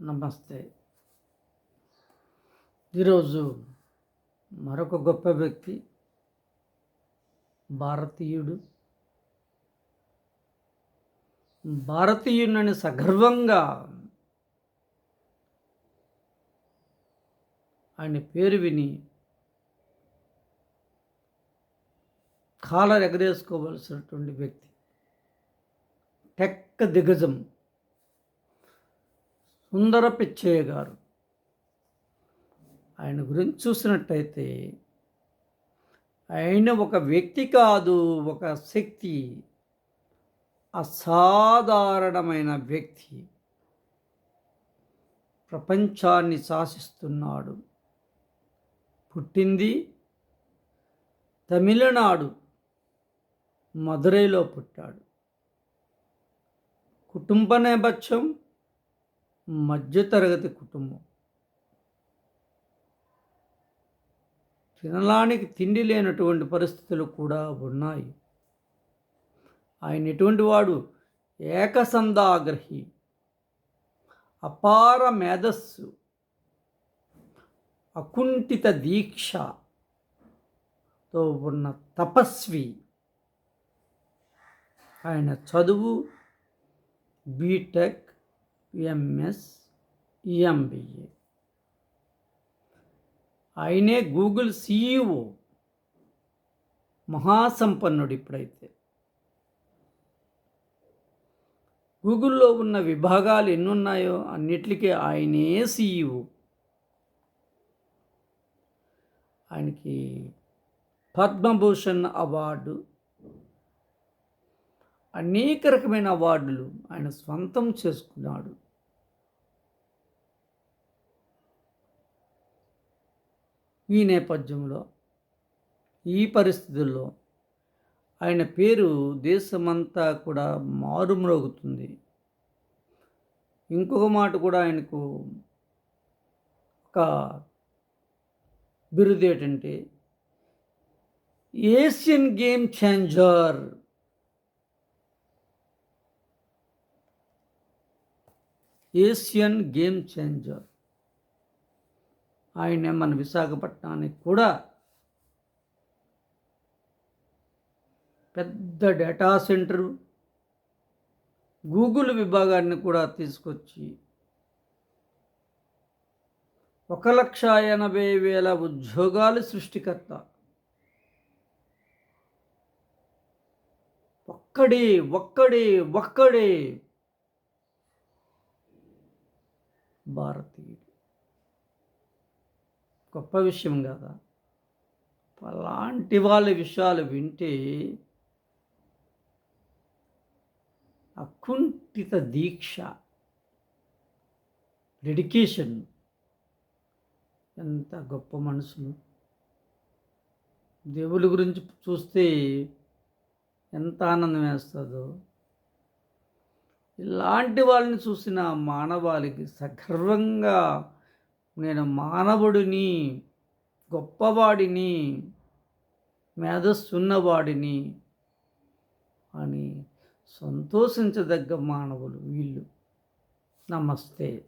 నమస్తే. ఈరోజు మరొక గొప్ప వ్యక్తి భారతీయుడు. భారతీయునని సగర్వంగా ఆయన పేరు విని కాలర్ ఎగరేసుకోవలసినటువంటి వ్యక్తి. టెక్క దిగజం సుందర పిచ్చయ్య గారు ఆయన గురించి చూసినట్టయితే ఆయన ఒక వ్యక్తి కాదు ఒక శక్తి అసాధారణమైన వ్యక్తి. ప్రపంచాన్ని శాసిస్తున్నాడు. పుట్టింది తమిళనాడు. మదురైలో పుట్టాడు. కుటుంబ నేపథ్యం మధ్యతరగతి కుటుంబం. తినడానికి తిండి లేనటువంటి పరిస్థితులు కూడా ఉన్నాయి. ఆయన ఎటువంటి వాడు? ఏకసందాగ్రహి అపార మేధస్సు. అకుంఠిత దీక్షతో ఉన్న తపస్వి. ఆయన చదువు బీటెక్ ఎంఎస్ ఎంబీఏ. ఆయనే గూగుల్ సీఈఓ. మహాసంపన్నుడు ఇప్పుడైతే. గూగుల్లో ఉన్న విభాగాలు ఎన్ని ఉన్నాయో అన్నిటికీ ఆయనే సీఈఓ. ఆయనకి పద్మభూషణ్ అవార్డు. అనేక రకమైన అవార్డులు ఆయన స్వంతం చేసుకున్నాడు. ఈ నేపథ్యంలో ఈ పరిస్థితుల్లో ఆయన పేరు దేశమంతా కూడా మారుమ్రోగుతుంది. ఇంకొక మాట కూడా ఆయనకు ఒక బిరుదు ఏంటంటే Asian game changer Asian game changer. ఆయన మన విశాఖపట్నానికి కూడా పెద్ద డేటా సెంటరు. గూగుల్ విభాగాన్ని కూడా తీసుకొచ్చి ఒక లక్ష ఎనభై వేల ఉద్యోగాలు సృష్టికర్త. ఒక్కడే ఒక్కడే ఒక్కడే. భారత్ గొప్ప విషయం కదా. అలాంటి వాళ్ళ విషయాలు వింటే అకుంఠిత దీక్ష డెడికేషన్ ఎంత గొప్ప మనసులు దేవుడి గురించి చూస్తే ఎంత ఆనందం వేస్తుందో. ఇలాంటి వాళ్ళని చూసిన మానవాళికి సగర్వంగా నేను మానవుడిని గొప్పవాడిని మేధస్సున్నవాడిని అని సంతోషించదగ్గ మానవులు వీళ్ళు. నమస్తే.